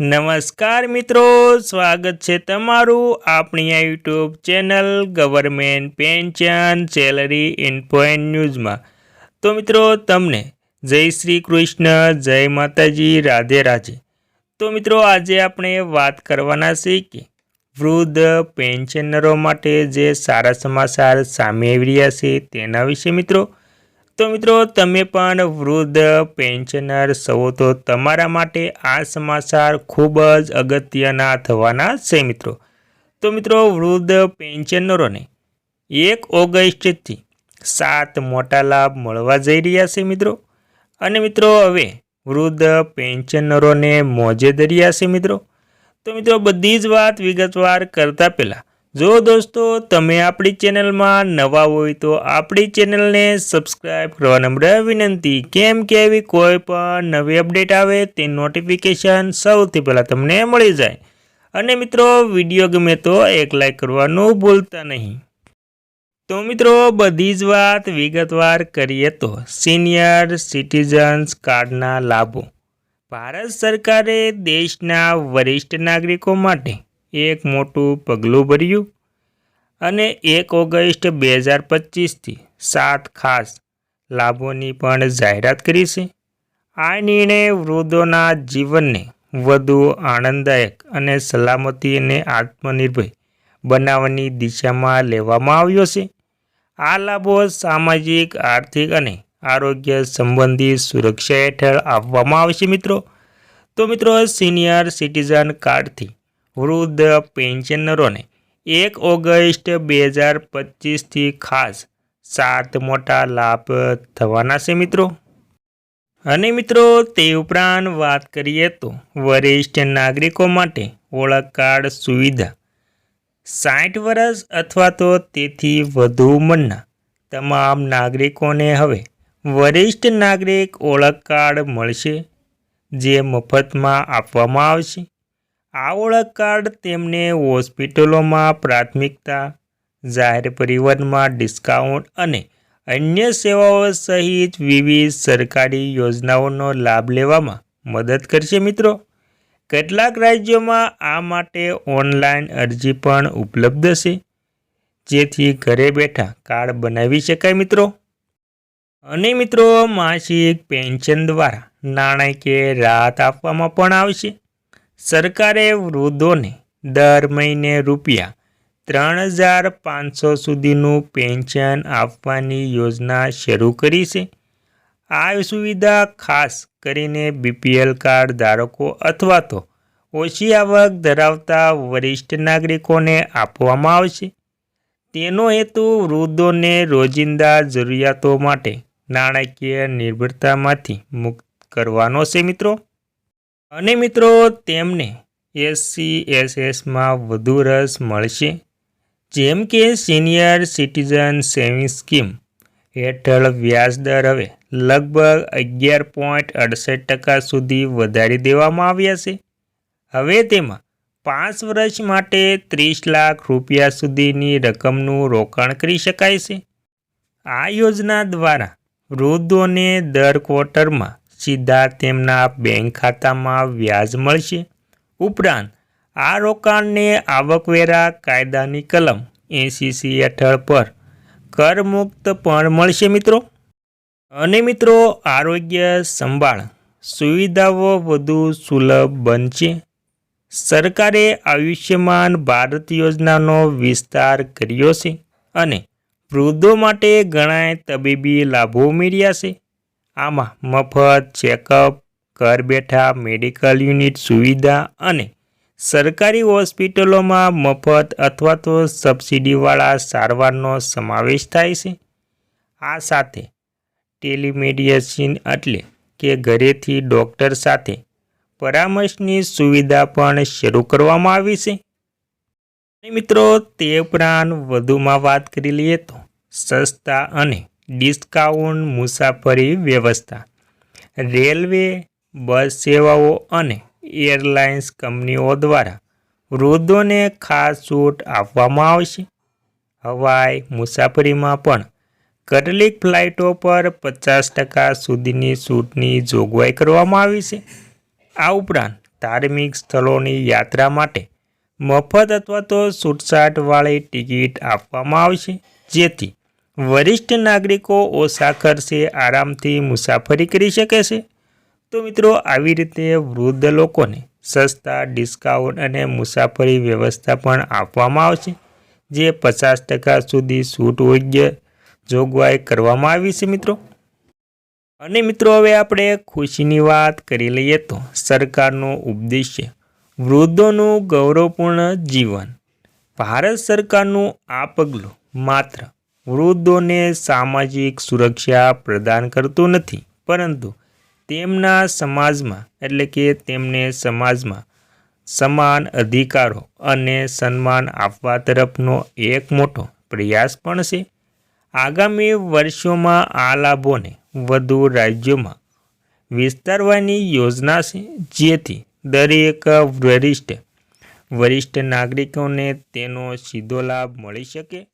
નમસ્કાર મિત્રો, સ્વાગત છે તમારું આપણી આ YouTube channel government pension salary ઇન્ફોઇન ન્યૂઝમાં. તો મિત્રો, તમને જય શ્રી કૃષ્ણ, જય માતાજી, રાધે રાધે. તો મિત્રો, આજે આપણે વાત કરવાના છે કે વૃદ્ધ પેન્શનરો માટે જે સારા સમાચાર સામે આવી રહ્યા છે તેના વિશે મિત્રો તો મિત્રો, તમે પણ વૃદ્ધ પેન્શનર સૌ તો તમારા માટે આ સમાચાર ખૂબ જ અગત્યના થવાના છે મિત્રો. તો મિત્રો, વૃદ્ધ પેન્શનરોને એક ઓગસ્ટથી સાત મોટા લાભ મળવા જઈ રહ્યા છે મિત્રો. અને મિત્રો, હવે વૃદ્ધ પેન્શનરોને મોજે દરિયા છે મિત્રો. તો મિત્રો, બધી જ વાત વિગતવાર કરતા પહેલાં જો દોસ્તો, તમે આપણી ચેનલમાં નવા હોય તો આપણી ચેનલને સબસ્ક્રાઈબ કરવા નમ્ર વિનંતી. કેમ કે એવી કોઈ પણ નવી અપડેટ આવે, તે નોટિફિકેશન સૌથી પહેલાં તમને મળી જાય. અને મિત્રો, વીડિયો ગમે તો એક લાઈક કરવાનું ભૂલતા નહીં. તો મિત્રો, બધી જ વાત વિગતવાર કરીએ તો સિનિયર સિટીઝન્સ કાર્ડના લાભો. ભારત સરકારે દેશના વરિષ્ઠ નાગરિકો માટે એક મોટું પગલું ભર્યું અને એક ઓગસ્ટ બે હજાર પચીસથી સાત ખાસ લાભોની પણ જાહેરાત કરી છે. આ નિર્ણય વૃદ્ધોના જીવનને વધુ આનંદદાયક અને સલામતી અને આત્મનિર્ભર બનાવવાની દિશામાં લેવામાં આવ્યો છે. આ લાભો સામાજિક, આર્થિક અને આરોગ્ય સંબંધી સુરક્ષા હેઠળ આપવામાં આવશે મિત્રો. તો મિત્રો, સિનિયર સિટીઝન કાર્ડથી વૃદ્ધ પેન્શનરોને એક ઓગસ્ટ બે હજાર પચીસથી ખાસ સાત મોટા લાભ થવાના છે મિત્રો. અને મિત્રો, તે ઉપરાંત વાત કરીએ તો વરિષ્ઠ નાગરિકો માટે ઓળખ કાર્ડ સુવિધા સાઠ વર્ષ અથવા તો તેથી વધુ ઉંમરના તમામ નાગરિકોને હવે વરિષ્ઠ નાગરિક ઓળખ કાર્ડ મળશે, જે મફતમાં આપવામાં આવશે. આ ઓળખ કાર્ડ તેમને હોસ્પિટલોમાં પ્રાથમિકતા, જાહેર પરિવહનમાં ડિસ્કાઉન્ટ અને અન્ય સેવાઓ સહિત વિવિધ સરકારી યોજનાઓનો લાભ લેવામાં મદદ કરશે મિત્રો. કેટલાક રાજ્યોમાં આ માટે ઓનલાઈન અરજી પણ ઉપલબ્ધ છે. જેથી ઘરે બેઠા કાર્ડ બનાવી શકાય મિત્રો. અને મિત્રો, માસિક પેન્શન દ્વારા નાણાકીય રાહત આપવામાં પણ આવશે. સરકારે વૃદ્ધોને દર મહિને રૂપિયા ત્રણ હજાર પાંચસો સુધીનું પેન્શન આપવાની યોજના શરૂ કરી છે. આ સુવિધા ખાસ કરીને બીપીએલ કાર્ડ ધારકો અથવા તો ઓછી આવક ધરાવતા વરિષ્ઠ નાગરિકોને આપવામાં આવશે. તેનો હેતુ વૃદ્ધોને રોજિંદા જરૂરિયાતો માટે નાણાકીય નિર્ભરતામાંથી મુક્ત કરવાનો છે મિત્રો. અને મિત્રો, તેમને એસસી એસએસમાં વધુ રસ મળશે. જેમ કે સિનિયર સિટીઝન સેવિંગ સ્કીમ હેઠળ વ્યાજદર હવે લગભગ અગિયાર પોઈન્ટ અડસઠ ટકા સુધી વધારી દેવામાં આવ્યા છે. હવે તેમાં પાંચ વર્ષ માટે ત્રીસ લાખ રૂપિયા સુધીની રકમનું રોકાણ કરી શકાય છે. આ યોજના દ્વારા વૃદ્ધોને દર ક્વાર્ટરમાં સીધા તેમના બેંક ખાતામાં વ્યાજ મળશે. ઉપરાંત આ રોકાણને આવકવેરા કાયદાની કલમ એસીસી હેઠળ પર કરમુક્ત પણ મળશે મિત્રો. અને મિત્રો, આરોગ્ય સંભાળ સુવિધાઓ વધુ સુલભ બનશે. સરકારે આયુષ્યમાન ભારત યોજનાનો વિસ્તાર કર્યો છે અને વૃદ્ધો માટે ઘણા તબીબી લાભો મેળ્યા છે. આમાં મફત, ચેકઅપ, ઘર બેઠા, મેડિકલ યુનિટ સુવિધા અને સરકારી હોસ્પિટલોમાં મફત અથવા તો સબસિડીવાળા સારવારનો સમાવેશ થાય છે. આ સાથે ટેલિમેડિસિન એટલે કે ઘરેથી ડૉક્ટર સાથે પરામર્શની સુવિધા પણ શરૂ કરવામાં આવી છે. મિત્રો, તે ઉપરાંત વધુમાં વાત કરી લઈએ તો સસ્તા અને ડિસ્કાઉન્ટ મુસાફરી વ્યવસ્થા, રેલવે બસ સેવાઓ અને એરલાઇન્સ કંપનીઓ દ્વારા વૃદ્ધોને ખાસ છૂટ આપવામાં આવશે. હવાઈ મુસાફરીમાં પણ કેટલીક ફ્લાઇટો પર પચાસ ટકા સુધીની છૂટની જોગવાઈ કરવામાં આવી છે. આ ઉપરાંત ધાર્મિક સ્થળોની યાત્રા માટે મફત અથવા તો છૂટછાટવાળી ટિકિટ આપવામાં આવશે, જેથી વરિષ્ઠ નાગરિકો ઓછા ખર્ચે આરામથી મુસાફરી કરી શકે છે? તો મિત્રો, આવી રીતે વૃદ્ધ લોકોને સસ્તા ડિસ્કાઉન્ટ અને મુસાફરી વ્યવસ્થા પણ આપવામાં આવશે, જે પચાસ ટકા સુધી છૂટ જોગવાઈ કરવામાં આવી છે મિત્રો. અને મિત્રો, હવે આપણે ખુશીની વાત કરી લઈએ તો સરકારનો ઉદ્દેશ્ય વૃદ્ધોનું ગૌરવપૂર્ણ જીવન. ભારત સરકારનું આ પગલું માત્ર વૃદ્ધોને સામાજિક સુરક્ષા પ્રદાન કરતું નથી. પરંતુ તેમના સમાજમાં, એટલે કે તેમને સમાજમાં, સમાન અધિકારો અને સન્માન આપવા તરફનો એક મોટો પ્રયાસ પણ છે. આગામી વર્ષોમાં આ લાભોને વધુ રાજ્યોમાં વિસ્તારવાની યોજના છે, જેથી દરેક વરિષ્ઠ વરિષ્ઠ નાગરિકોને તેનો સીધો લાભ મળી શકે.